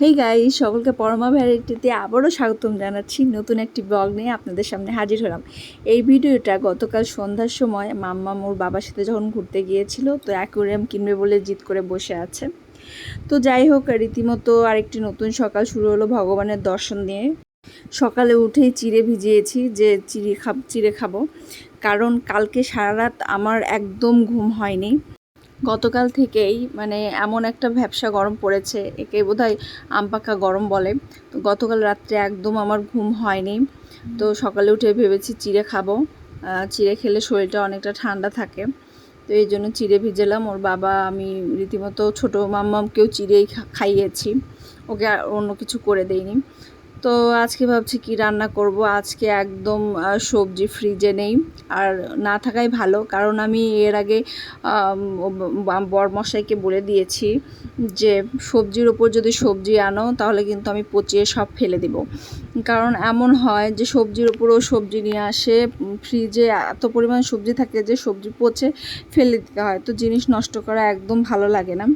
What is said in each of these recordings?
হেই গাই সকলকে পরমা ভ্যারাইটিতে আবারও স্বাগতম জানাচ্ছি নতুন একটি ব্লগ নিয়ে আপনাদের সামনে হাজির হলাম। এই ভিডিওটা গতকাল সন্ধ্যার সময় মাম্মা মোর বাবার সাথে যখন ঘুরতে গিয়েছিল, তো অ্যাকোরিয়াম কিনবে বলে জিদ করে বসে আছে। তো যাই হোক, রীতিমতো আরেকটি নতুন সকাল শুরু হলো ভগবানের দর্শন দিয়ে সকালে উঠেই চিড়ে ভিজিয়েছি যে চিড়ে খাব, চিড়ে খাব। কারণ কালকে সারা রাত আমার একদম ঘুম হয়নি। গতকাল থেকেই মানে এমন একটা ভ্যাবসা গরম পড়েছে, একে বোধহয় আমপাকা গরম বলে। তো গতকাল রাত্রে একদম আমার ঘুম হয়নি। তো সকালে উঠে ভেবেছি চিড়ে খাব। চিড়ে খেলে শরীরটা অনেকটা ঠান্ডা থাকে। তো এই জন্য চিড়ে ভিজেলাম। ওর বাবা, আমি রীতিমতো ছোটো মাম্মামকেও চিড়েই খাইয়েছি। ওকে আর অন্য কিছু করে দেইনি। তো আজকে ভাবছি কি রান্না করব। আজকে একদম সবজি ফ্রিজে নেই। আর না থাকাই ভালো, কারণ আমি এর আগে বরমশাইকে বলে দিয়েছি যে, সবজির ওপর যদি সবজি আনো, তাহলে কিন্তু আমি পচিয়ে সব ফেলে দেব। কারণ এমন হয় যে, সবজির ওপরও সবজি নিয়ে আসে ফ্রিজে এত পরিমাণ সবজি থাকে যে, সবজি পচে ফেলে দিতে হয়। তো জিনিস নষ্ট করা একদম ভালো লাগে না।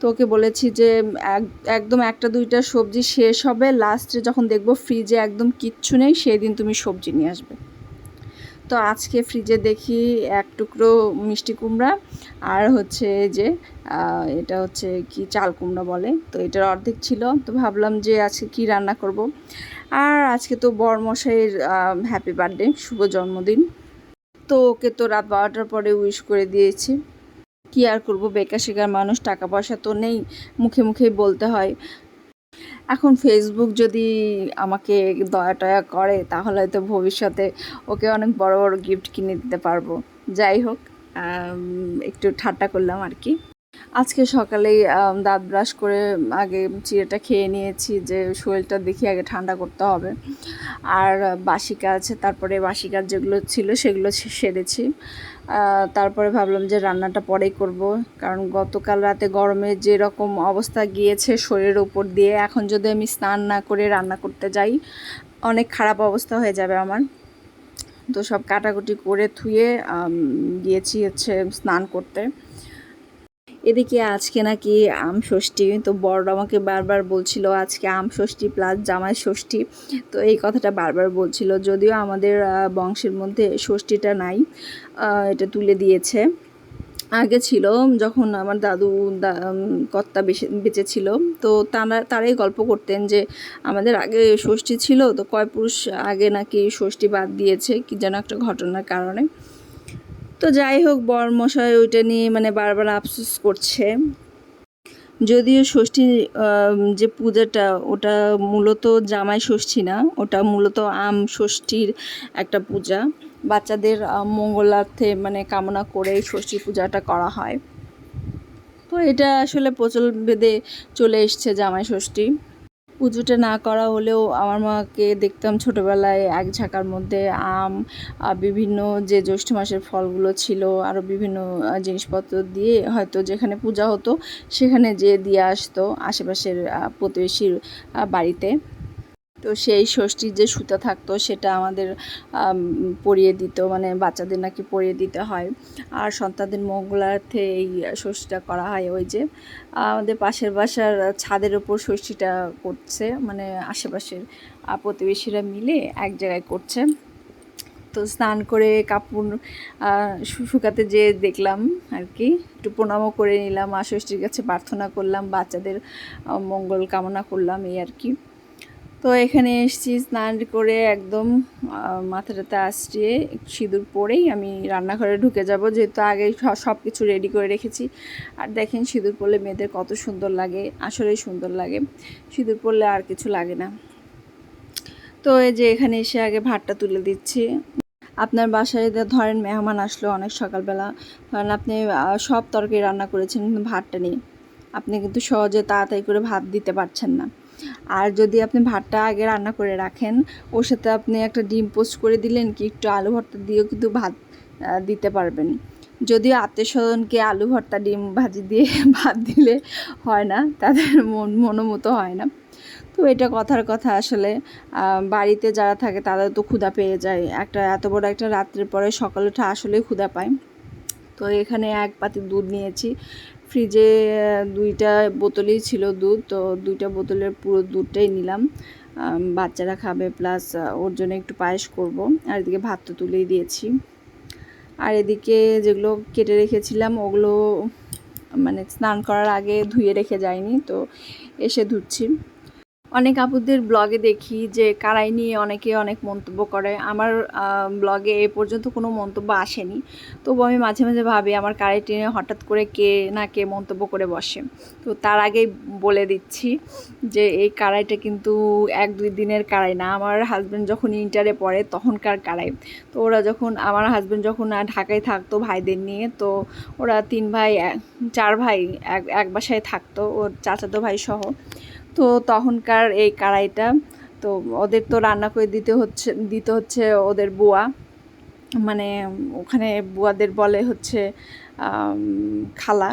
তো ওকে বলেছি যে, এক- একদম একটা দুইটা সবজি শেষ হবে লাস্টে যখন দেখব ফ্রিজে একদম কিচ্ছু নেই সেই দিন তুমি সবজি নিয়ে আসবে। তো আজকে ফ্রিজে দেখি এক টুকরো মিষ্টি কুমড়া আর হচ্ছে যে এটা হচ্ছে কি চাল কুমড়া বলে। তো এটার অর্ধেক ছিল, তো ভাবলাম যে আজকে কি রান্না করব। আর আজকে তো বরমশাইয়ের হ্যাপি বার্থডে শুভ জন্মদিন। তো ওকে তো রাত বারোটার পরে উইশ করে দিয়েছি। কি আর করব বেকার শেখার মানুষ, টাকা পয়সা তো নেই, মুখে মুখেই বলতে হয়। এখন ফেসবুক যদি আমাকে দয়া টয়া করে, তাহলে হয়তো ভবিষ্যতে ওকে অনেক বড় বড় গিফট কিনে দিতে পারব। যাই হোক একটু ঠাট্টা করলাম আর কি। আজকে সকালেই দাঁত ব্রাশ করে আগে চিড়েটা খেয়ে নিয়েছি যে শরীরটা দেখি আগে ঠান্ডা করতে হবে। আর বাসি কাজ, তারপরে বাসি কাজ যেগুলো ছিল সেগুলো সেরেছি। তারপরে ভাবলাম যে রান্নাটা পরেই করব, কারণ গতকাল রাতে গরমে যেরকম অবস্থা গিয়েছে শরীরের উপর দিয়ে, এখন যদি আমি স্নান না করে রান্না করতে যাই, অনেক খারাপ অবস্থা হয়ে যাবে আমার। তো সব কাটাকুটি করে থুয়ে গিয়েছি হচ্ছে স্নান করতে। এদিকে আজকে নাকি আম ষষ্ঠী, তো বড় আমাকে বারবার বলছিল আজকে আম ষষ্ঠী প্লাস জামাই ষষ্ঠী। তো এই কথাটা বারবার বলছিল, যদিও আমাদের বংশের মধ্যে ষষ্ঠীটা নাই এটা তুলে দিয়েছে। আগে ছিল যখন আমার দাদু কর্তা বেঁচে ছিল তো তারা, তারাই গল্প করতেন যে আমাদের আগে ষষ্ঠী ছিল, তো কয় পুরুষ আগে নাকি ষষ্ঠী বাদ দিয়েছে, কি যেন একটা ঘটনার কারণে। তো যাই হোক, বরমশাই ওইটা নিয়ে মানে বারবার আফসোস করছে। যদিও ষষ্ঠী যে পূজাটা, ওটা মূলত জামাই ষষ্ঠী না, ওটা মূলত আম ষষ্ঠীর একটা পূজা। বাচ্চাদের মঙ্গলার্থে মানে কামনা করে ষষ্ঠী পূজাটা করা হয়। তো এটা আসলে প্রচলন বেদে চলে এসছে জামাই ষষ্ঠী। পুজোটা না করা হলেও আমার মাকে দেখতাম ছোটোবেলায় এক ঝাঁকার মধ্যে আম বিভিন্ন যে জ্যৈষ্ঠ মাসের ফলগুলো ছিল আরও বিভিন্ন জিনিসপত্র দিয়ে হয়তো যেখানে পূজা হতো সেখানে যেয়ে দিয়ে আসতো আশেপাশের প্রতিবেশীর বাড়িতে। তো সেই ষষ্ঠীর যে সুতা থাকতো, সেটা আমাদের পরিয়ে দিত মানে বাচ্চাদের নাকি পরিয়ে দিতে হয়। আর সন্তানদের মঙ্গলার্থে এই ষষ্ঠীটা করা হয় ওই যে, আমাদের পাশের বাসার ছাদের ওপর ষষ্ঠীটা করছে মানে আশেপাশের প্রতিবেশীরা মিলে এক জায়গায় করছে। তো স্নান করে কাপড় শুকাতে যেয়ে দেখলাম আর কি, একটু প্রণামও করে নিলাম, আর ষষ্ঠীর কাছে প্রার্থনা করলাম, বাচ্চাদের মঙ্গল কামনা করলাম, এই আর কি। তো এখানে এসেছি স্নান করে একদম মাথাটাতে একটু সিঁদুর পরেই আমি রান্নাঘরে ঢুকে যাব, যেহেতু আগে সব কিছু রেডি করে রেখেছি। আর দেখেন সিঁদুর পরলে মেয়েদের কত সুন্দর লাগে, আসলেই সুন্দর লাগে। সিঁদুর পরলে আর কিছু লাগে না। তো এই যে এখানে এসে আগে ভাতটা তুলে দিচ্ছি। আপনার বাসায় ধরেন মেহমান আসলো অনেক সকালবেলা, ধরেন আপনি সব তরকারি রান্না করেছেন কিন্তু ভাতটা নেই। আপনি কিন্তু সহজে তাড়াতাড়ি করে ভাত দিতে পারছেন না। আর যদি আপনি ভাতটা আগে রান্না করে রাখেন, ওর সাথে আপনি একটা ডিম পোস্ট করে দিলেন কি একটু আলু ভর্তা দিয়েও কিন্তু ভাত দিতে পারবেন। যদিও আত্মীয় স্বজনকে আলু ভর্তা, ডিম ভাজি দিয়ে ভাত দিলে হয় না, তাদের মন মনোমতো হয় না। তো এটা কথার কথা আসলে বাড়িতে যারা থাকে তাদের তো ক্ষুধা পেয়ে যায়। একটা এত বড় একটা রাত্রের পরে সকালে উঠে আসলেই ক্ষুধা পায়। তো এখানে এক পাতি দুধ নিয়েছি। ফ্রিজে দুইটা বোতলই ছিল দুধ, তো দুইটা বোতলের পুরো দুধটাই নিলাম। বাচ্চারা খাবে, প্লাস ওর জন্য একটু পায়েস করব। আর এদিকে ভাত তো তুলেই দিয়েছি। আর এদিকে যেগুলো কেটে রেখেছিলাম, ওগুলো মানে স্নান করার আগে ধুয়ে রেখে যায়নি তো এসে ধুচ্ছি। অনেক আপুদের ব্লগে দেখি যে কারাই নিয়ে অনেকে অনেক মন্তব্য করে। আমার ব্লগে এ পর্যন্ত কোনো মন্তব্য আসেনি। তবু আমি মাঝে মাঝে ভাবি, আমার কারাই টেনে হঠাৎ করে কে না কে মন্তব্য করে বসে। তো তার আগেই বলে দিচ্ছি যে, এই কারাইটা কিন্তু এক দুই দিনের কারাই না। আমার হাজব্যান্ড যখন ইন্টারে পড়ে, তখনকার কারাই। তো ওরা যখন, আমার হাজব্যান্ড যখন ঢাকায় থাকতো ভাইদের নিয়ে, তো ওরা তিন ভাই চার ভাই এক এক বাসায় থাকতো। ওর চাচাতো ভাই সহ। তো তখনকার এই কড়াইটা, তো ওদের তো রান্না করে দিতে হচ্ছে দিতে হচ্ছে ওদের বুয়া। মানে ওখানে বুয়াদের বলে হচ্ছে খালা।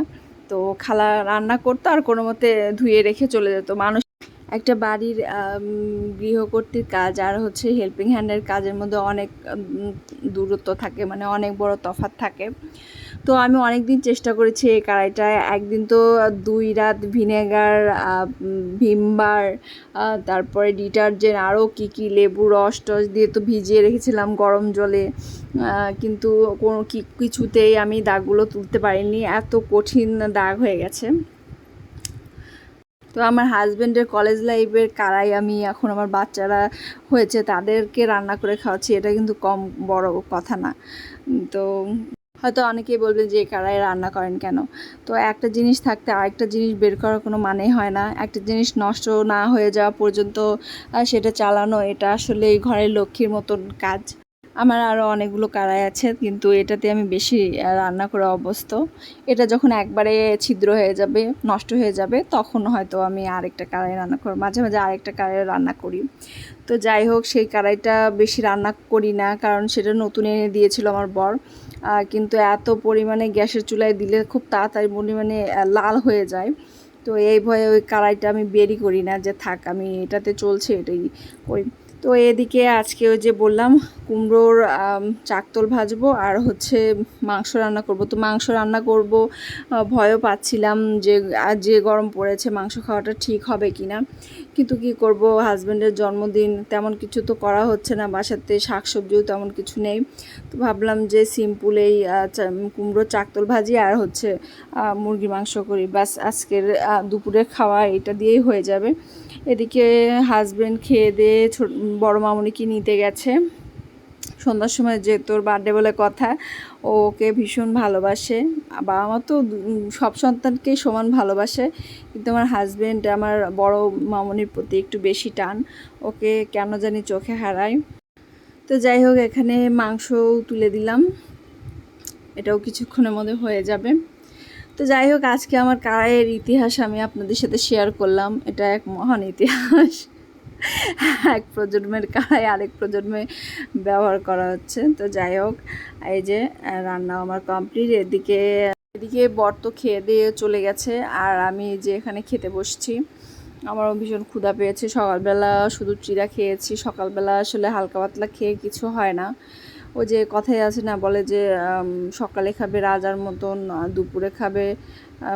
তো খালা রান্না করতো আর কোনো মতে ধুয়ে রেখে চলে যেত। মানুষ একটা বাড়ির গৃহকর্তীর কাজ আর হচ্ছে হেল্পিং হ্যান্ডের কাজের মধ্যে অনেক দূরত্ব থাকে মানে অনেক বড় তফাৎ থাকে। তো আমি অনেক দিন চেষ্টা করেছি এই কড়াইটায়। একদিন তো দুই রাত ভিনেগার ভিমবার তারপরে ডিটারজেন্ট, আরও কী কী লেবু রস টস দিয়ে তো ভিজিয়ে রেখেছিলাম গরম জলে। কিন্তু কোনো কি- কিছুতেই আমি দাগগুলো তুলতে পারিনি। এত কঠিন দাগ হয়ে গেছে। তো আমার হাজব্যান্ডের কলেজ লাইফের কারাই আমি এখন আমার বাচ্চারা হয়েছে, তাদেরকে রান্না করে খাওয়াচ্ছি। এটা কিন্তু কম বড় কথা না। তো হয়তো অনেকেই বলবেন যে কারাই রান্না করেন কেন? তো একটা জিনিস থাকতে, আরেকটা জিনিস বের করার কোনো মানেই হয় না। একটা জিনিস নষ্ট না হয়ে যাওয়া পর্যন্ত সেটা চালানো, এটা আসলে ঘরের লক্ষ্মীর মতন কাজ। আমার আরও অনেকগুলো কারাই আছে, কিন্তু এটাতে আমি বেশি রান্না করে অভ্যস্ত। এটা যখন একবারে ছিদ্র হয়ে যাবে, নষ্ট হয়ে যাবে, তখন হয়তো আমি আরেকটা কড়াই রান্না করব মাঝে মাঝে আরেকটা কড়াই রান্না করি। তো যাই হোক, সেই কড়াইটা বেশি রান্না করি না, কারণ সেটা নতুন এনে দিয়েছিল আমার বর। কিন্তু এত পরিমাণে গ্যাসের চুলায় দিলে খুব তাড়াতাড়ি পরিমাণে লাল হয়ে যায়। তো এই ভয়ে ওই কড়াইটা আমি বেরি করি না, যে থাক, আমি এটাতে চলছে, এটাই করি। তো এদিকে আজকে ওই যে বললাম, কুমড়োর চাকতল ভাজবো আর হচ্ছে মাংস রান্না করব। তো মাংস রান্না করব ভয়ও পাচ্ছিলাম যে যে গরম পড়েছে, মাংস খাওয়াটা ঠিক হবে কি না কিন্তু কি করব? হাজব্যান্ডের জন্মদিন তেমন কিছু তো করা হচ্ছে না বাসাতে শাকসবজিও তেমন কিছু নেই। তো ভাবলাম যে সিম্পল এই কুমড়ো, চাকতল ভাজি আর হচ্ছে মুরগি মুরগির মাংস করি। বাস আজকের দুপুরে খাওয়া এটা দিয়েই হয়ে যাবে। এদিকে হাজব্যান্ড খেয়ে দিয়ে ছোট, বড় মামনিকে নিতে গেছে। সন্ধ্যার সময় যে তোর বার্থডে বলে কথা ও ওকে ভীষণ ভালোবাসে। বাবা মা তো সব সন্তানকেই সমান ভালোবাসে, কিন্তু আমার হাজব্যান্ড আমার বড় মামনির প্রতি একটু বেশি টান, ওকে কেন জানি চোখে হারায়। তো যাই হোক, এখানে মাংসও তুলে দিলাম। এটাও কিছুক্ষণের মধ্যে হয়ে যাবে। তো যাই হোক, আজকে আমার কারাইয়ের ইতিহাস আমি আপনাদের সাথে শেয়ার করলাম। এটা এক মহান ইতিহাস। এক প্রজন্মের কাড়াই আরেক প্রজন্মে ব্যবহার করা হচ্ছে। তো যাই হোক, এই যে রান্না আমার কমপ্লিট এদিকে এদিকে বর তো খেয়ে দিয়ে চলে গেছে, আর আমি যে এখানে খেতে বসছি। আমারও ভীষণ ক্ষুধা পেয়েছে। সকালবেলা শুধু চিরা খেয়েছি, সকালবেলা আসলে হালকা পাতলা খেয়ে কিছু হয় না। ওই যে কথাই আছে না, বলে যে সকালে খাবে রাজার মতন দুপুরে খাবে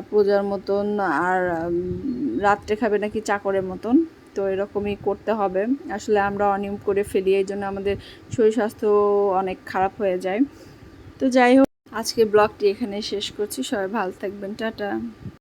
প্রজার মতন, আর রাত্রে খাবে নাকি চাকরের মতন। তো এরকমই করতে হবে। আসলে আমরা অনিয়ম করে ফেলি, এই জন্য আমাদের শরীর স্বাস্থ্য অনেক খারাপ হয়ে যায়। তো যাই হোক আজকে ব্লগটি এখানে শেষ করছি। সবাই ভালো থাকবেন। টাটা।